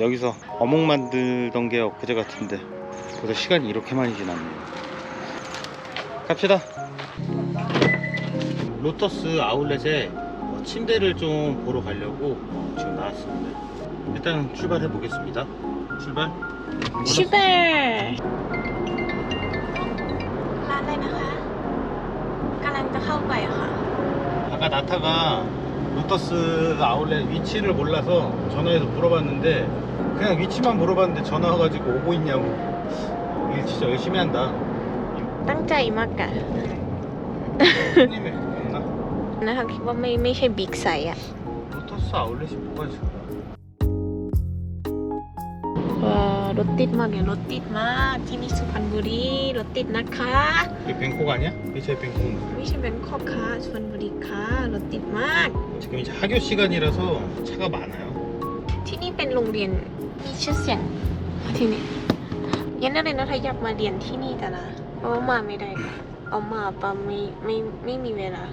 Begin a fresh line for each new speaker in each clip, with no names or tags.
여기서 어묵 만들던 게 엊그제 같은데 벌써 시간이 이렇게 많이 지났네요 갑시다 로터스 아울렛에 어, 침대를 좀 보러 가려고 어, 지금 나왔습니다 일단 출발해 보겠습니다 출발
ชิเบร์ร้านอะไรนะคะกำลังจะเข้าไปค่ะ
아까 나타가 로터스 아울렛 위치를 몰라서 전화해서 물어봤는데 그냥 위치만 물어봤는데 전화 와가지고 오고 있냐고 일 진짜 열심히 한다
ตั้งใจมากอะ
손님이 없나?
นะคะคิดว่าไม่ไม่ใช่บิ๊กไซส์อะ
로터스 아울렛이 뭐가 있을까?
รถติดมากเนี่ยรถติดมากที่นี่สุพรรณบุรีรถติดนะคะ
이게 뱅콕 아니야? 미체 뱅콕
ไม่ใช่แบงคอกค่ะสุพรรณบุรีค่ะรถติดมาก
지금 이제 학교 시간이라서 차가 많아요
ที่นี่เป็นโรงเรียนมีชื่อเสียงที่นี่ยันนักเรียนนักอยากมาเรียนที่นี่แต่ละเพราะว่ามาไม่ได้ค่ะเอามาปะไม่ไม่ไม่มีเวลา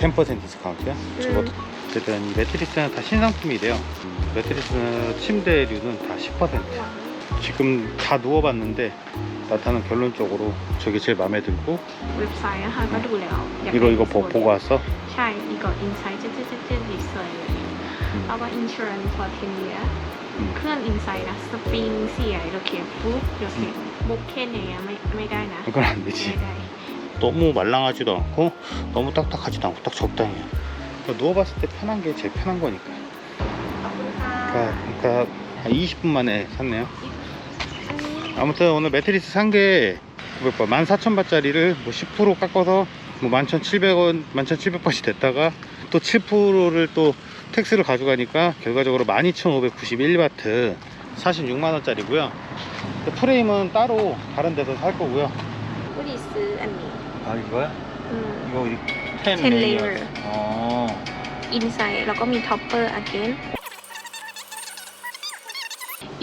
10% 디스카운트야? 저것도 어쨌든 이 매트리스는 다 신상품이래요 음, 매트리스 침대류는 다 10% 지금 다 누워봤는데 나타는 결론적으로 저게 제일 마음에 들고
เว็บไซต์นะคะก็ดูแล้วอยาก
이거
ได้
이거
โซ
보,
น
보고 왔어?
ใช่อีกก็อินไซต์เจ๊เจ๊เจ๊เจ๊ดีสวยเลยแล้วก็ insurance for 10 year
อืม
เครื่องอินไซต์นะสปริงเสีย이렇게ปุ๊บ이렇게 목캔อย่างเงี้ยไม่ไม่ได้นะ
그건 안
ไม่
되지
ได้
너무 말랑하지도 않고 너무 딱딱하지도 않고 딱 적당해요. 그러니까 누워봤을 때 편한 게 제일 편한 거니까. 그러니까, 그러니까 20분 만에 샀네요. 아무튼 오늘 매트리스 산 게 14,000바짜리를 뭐 뭐 뭐10% 깎아서 뭐 11,700원 11,700바씩 됐다가 또 7%를 또 택스를 가져가니까 결과적으로 12,591바트 46만원짜리고요. 프레임은 따로 다른 데서 살 거고요.
프리스 안녕
아 이거야?
อืม
이거 10
10
레이어
layer.
어
อินไซต์แล้วก็มีท็อปเปอร์ again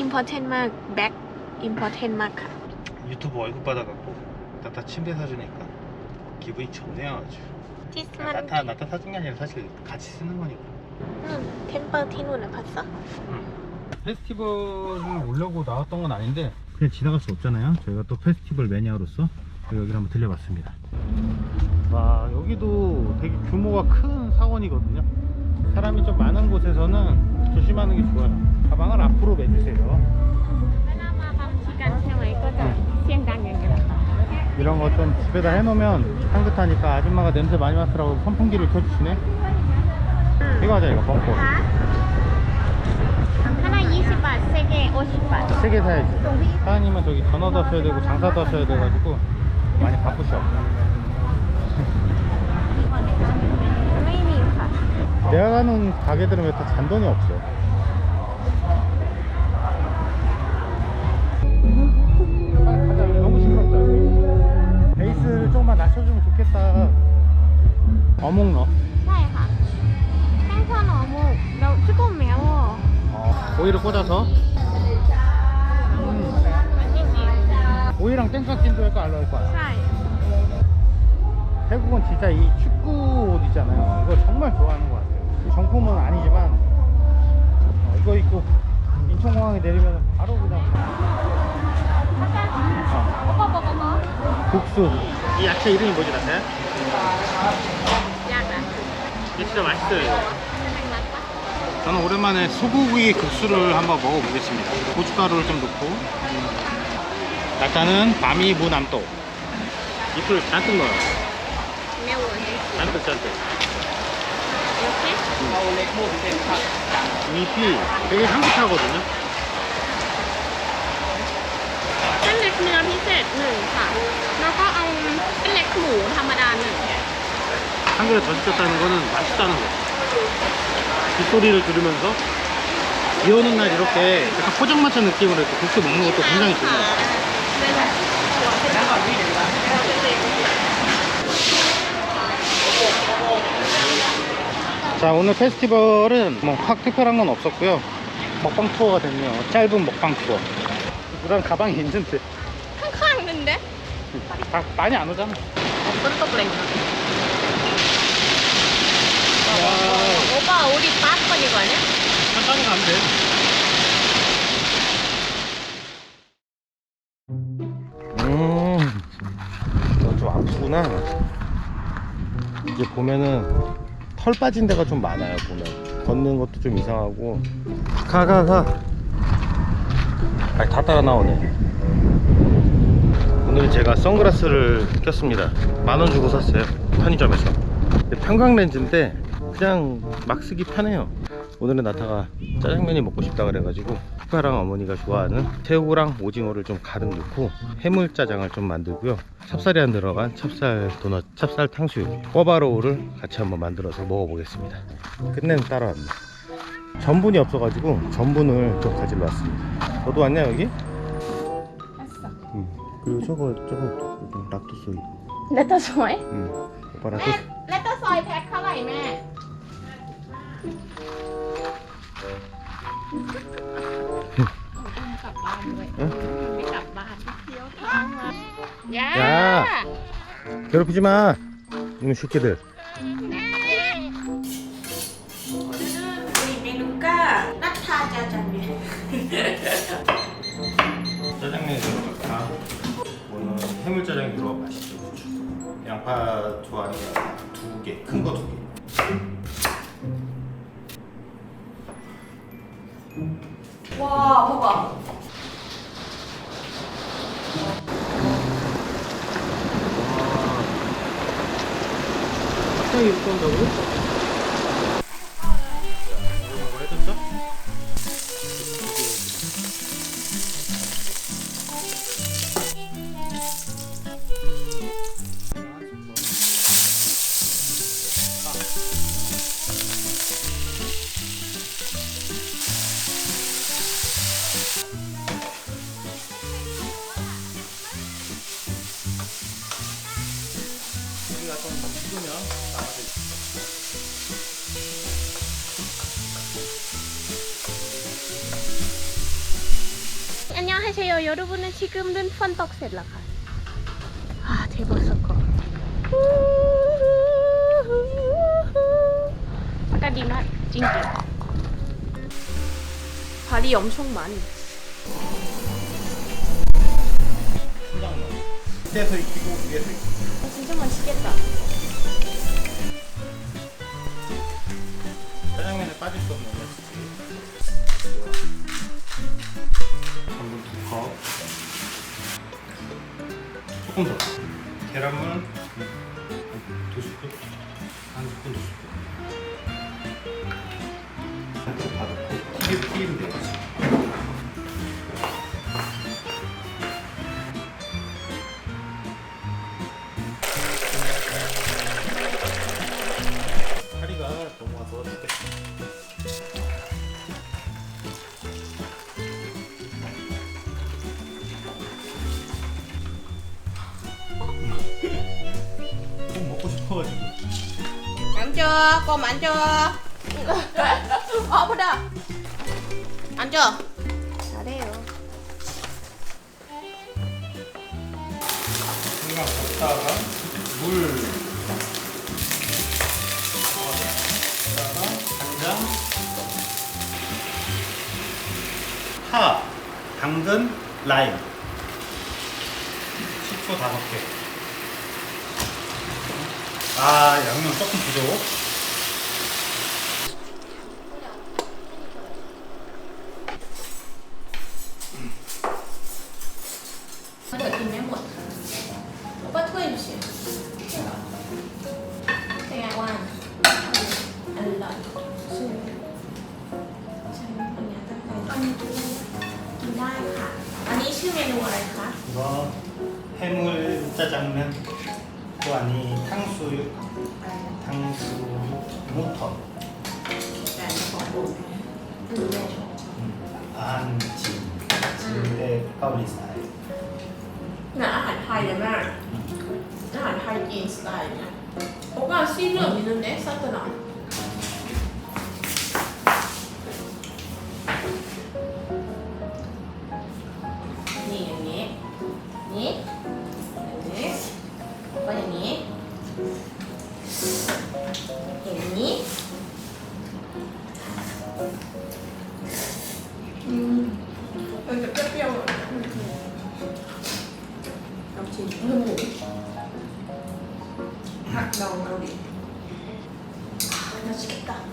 important มาก back important มากค่ะ
유튜브 월급 받아갖고 나타 침대 사주니까 기분이 좋네요 아주
ที่มัน
나타 나타 사준 게 아니라 사실 같이 쓰는 거니까
นู่นเทมเปอร์ที่นู่นนะพัสซะ
페스티벌을 오려고 나왔던 건 아닌데 그냥 지나갈 수 없잖아요 저희가 또 페스티벌 매니아로서 여기를 한번 들려봤습니다. 와 여기도 되게 규모가 큰 사원이거든요. 사람이 좀 많은 곳에서는 조심하는 게 좋아요. 가방을 앞으로 매주세요. 이런 거 좀 집에다 해놓으면 향긋하니까 아줌마가 냄새 많이 맡으라고 선풍기를 켜주시네. 이거 하자 이거.
뻔뻔 하나 20바, 세개 50바
세개 사야지. 사장님은 저기 전화도 하셔야 되고 장사도 하셔야 돼가지고. 많이 바쁘셔. 내가 가는 가게들은 왜 다 잔돈이 없어? 너무 시끄럽다. 베이스를 조금만 낮춰주면 좋겠다. 뭐 어묵 넣어. 고기를 꽂아서 오이랑 땡깍진도 할거 알로 할 거야. 태국은 진짜 이 축구 옷 있잖아요. 이거 정말 좋아하는 것 같아요. 정품은 아니지만 어, 이거 입고 인천공항에 내리면 바로 그냥
어, 오빠
국수. 이 야채 이름이 뭐지 나태? 야나. 진짜 맛있어요. 이거. 저는 오랜만에 소고기 국수를 한번 먹어보겠습니다. 고춧가루를 좀 넣고 약간은 바미 무남또 잎을 잔뜩 넣어요.
แมวเลย
잔뜩 잔뜩.
โอเค
잎이 되게 향긋하거든요.
เส้นเล็กเนื้อพิเศษหนึ่งค่ะ แล้วก็เอาเส้นเล็กหมูธรรมดาหนึ่ง
한 그릇 더 시켰다는 거는 맛있다는 거. 빗소리를 들으면서 비 오는 날 이렇게 약간 포장마차 느낌으로 이렇게 국수 먹는 것도 굉장히 좋아요. 자 오늘 페스티벌은 뭐 확 특별한 건 없었고요. 먹방 투어가 됐네요. 짧은 먹방 투어. 우랑 가방이 있는데.
캄캄했는데?
다 많이 안 오잖아.
없었어 블랭크 오빠 우리 빠스번 이거 아니야?
천천히 가면 돼.
음, 너좀 아프구나. 이게 보면은 털 빠진 데가 좀 많아요, 보면. 걷는 것도 좀 이상하고. 가, 가, 가. 아니, 다 따라 나오네. 오늘 제가 선글라스를 꼈습니다. 만원 주고 샀어요. 편의점에서. 평강 렌즈인데 그냥 막 쓰기 편해요. 오늘은 나타가 짜장면이 먹고 싶다 그래가지고 푸파랑 어머니가 좋아하는 새우랑 오징어를 좀 가득 넣고 해물짜장을 좀 만들고요 찹쌀이 안 들어간 찹쌀 도넛 찹쌀 탕수육 꿔바로우를 같이 한번 만들어서 먹어보겠습니다 끝내는 따라왔네 전분이 없어가지고 전분을 좀 가지러 왔습니다 너도 왔냐 여기? 응. 그리고 저거 저거 좀 락토소이
แล้วตัวสวย
응. 오빠
แม่
락토소
แล้วตัวซอยแพ็คเท่าไหร่แม่
야. 괴롭히지 마. 이놈 새끼들.
해물짜장 들어가 맛있죠. 양파 좋아하는 두 개, 큰 거 두 개.
와, 봐봐.
한다고? 이거 해줬어?
안녕하세요. 여러분은 지금은 펀덕 셀라가. 아 대박 사건 아까 니나 찡찡. 발이 엄청 많이.
밑에서 익히고 위에서 익히고
아, 진짜 맛있겠다.
짜장면에 빠질 수 없는 레시 조금 더 계란물 두 스푼 한 스푼 두 스푼. 한쪽 받고 튀김 튀기면 되겠지. 너무 와서 죽겠어
껌 앉아 아 보다 앉아 잘해요
그냥 걷다가 물. 간장. 파 당근 라임. 식초 다섯 개. 아, 양념 조금 부족. 이거 해물 짜장면 또 아니 탕수육 탕수육 모터
แต่ขอดูอืมแม่ชอบ
안찜 진대 까오리 스타일
น่ะอาหารไทยเลยแม่อาหารไทยจีนสไตล์เนี่ยโอ้ก็ซี่เหลืองนิดนึงเด้สักหน่อย มาชิมกัน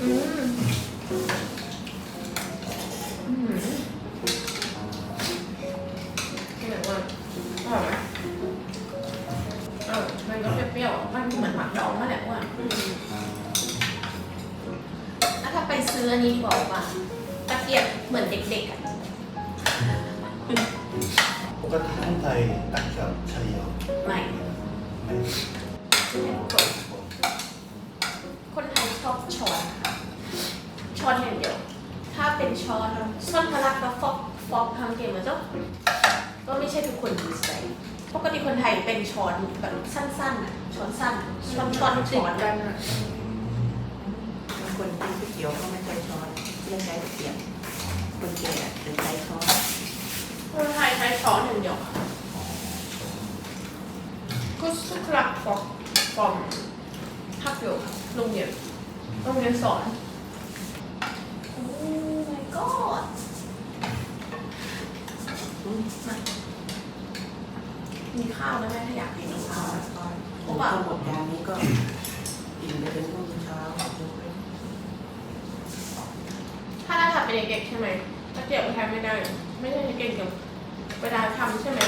อืมอืมเหมือนว่าอร่อยไหมเออมันก็เปรี้ยวๆมันเหมือนผักดองนั่นแหละว่าแล้วถ้าไปซื้ออันนี้ดีกว่าตะเกียบเหมือนเด็กๆอะ
กติคนไทยตักกับใช้เยอะ
ไม่
ไหม
คนไทยชอบช้อนช้อนอย่างเดียว ถ้าเป็นช้อนช้อนพลักแล้วฟอกฟอกทำเกมมาจ้ะก็ไม่ใช่ทุกคนดีใส่ปกติคนไทยเป็นช้อนแบบสั้นๆอะช้อนสั้นช้อนช้อนช้อนกันอะ
บางคนกินก๋วยเตี๋ยวก็ไม่ใช้ช้อนเรียกใช้ตะเกียบคนแก่จะใช้ช้อน
คนไทยใช้ช้อนอย่างเดียวก็สุขลักฟอกฟอมพักอยู่โรงเรียนโรงเรียนสอน โอ้ my god
อืม
มีข้าวนะแม่ถ้าอยากกิน
กิน
ข้า
ข้าวว
อะ
ก่อนพอหมดยานี้ก็กินไปเป็นพรุ่งนี้เช้า
ถ้าเราทำเป็นเด็กๆใช่ไหมตะเกียบก็ทำไม่ได้ ไม่ได้เก่งกับเวลาทำใช่ไหม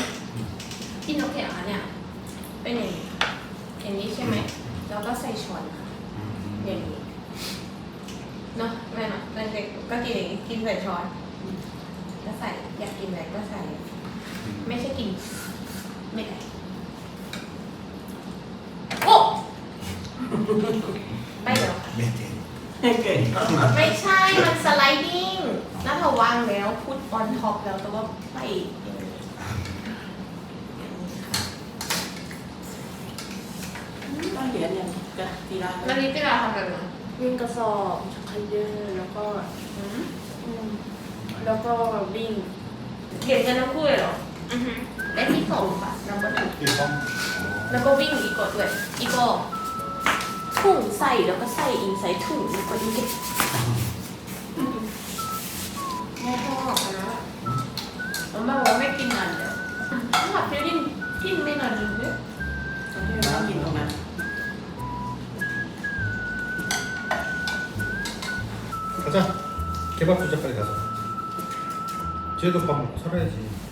ที่นกเขียนเนี่ย เป็นอย่างนี้อย่างนี้ใช่ไหมแล้วก็ใส่ช้อนค่ะอย่างนี้เนาะแม่เนาะเด็กๆก็กินอย่างนี้กินใส่ช้อนแล้วใส่อยากกินอะไรก็ใส่ ไม่ใช่กิน ไม่ได้โอ้ไปเดี๋ยวค่ะ
เมเทน
เก่ง
ไม่ใช่ มันสไลดิ้งน่าเธอวางแล้วพุทออนท็อปแล้วแต่ว่าไปอย่างนี้
ก็เหรียญอย่างกับกีฬา
แล้วนี้ที่เราทำแบบไหน
วิ่งกระสอบชักไคเยอร์แล้วก็
อืม
อืมแล้วก็วิ่ง
เขียนกันทั้งคู่เลยเหรออือฮึและที่สองค่ะนัมเบอร์ทู
ที่ต้อง
แล้วก็วิ่งอีกกดด้วยอีกก็ ถุงใส่แล้วก็ใส่อินใส่ถุงแล้วก็ยิ่งแม่ชอบนะแล้วแม่บอกว่าไม่กินนานเดี๋ยวถ้าหากจะกินกินไม่นานจริงเนี่ย
ตอนที่เรากินตรงนั้น
가자. 개밥 주자 빨리 가서. 쟤도 밥 먹고 살아야지.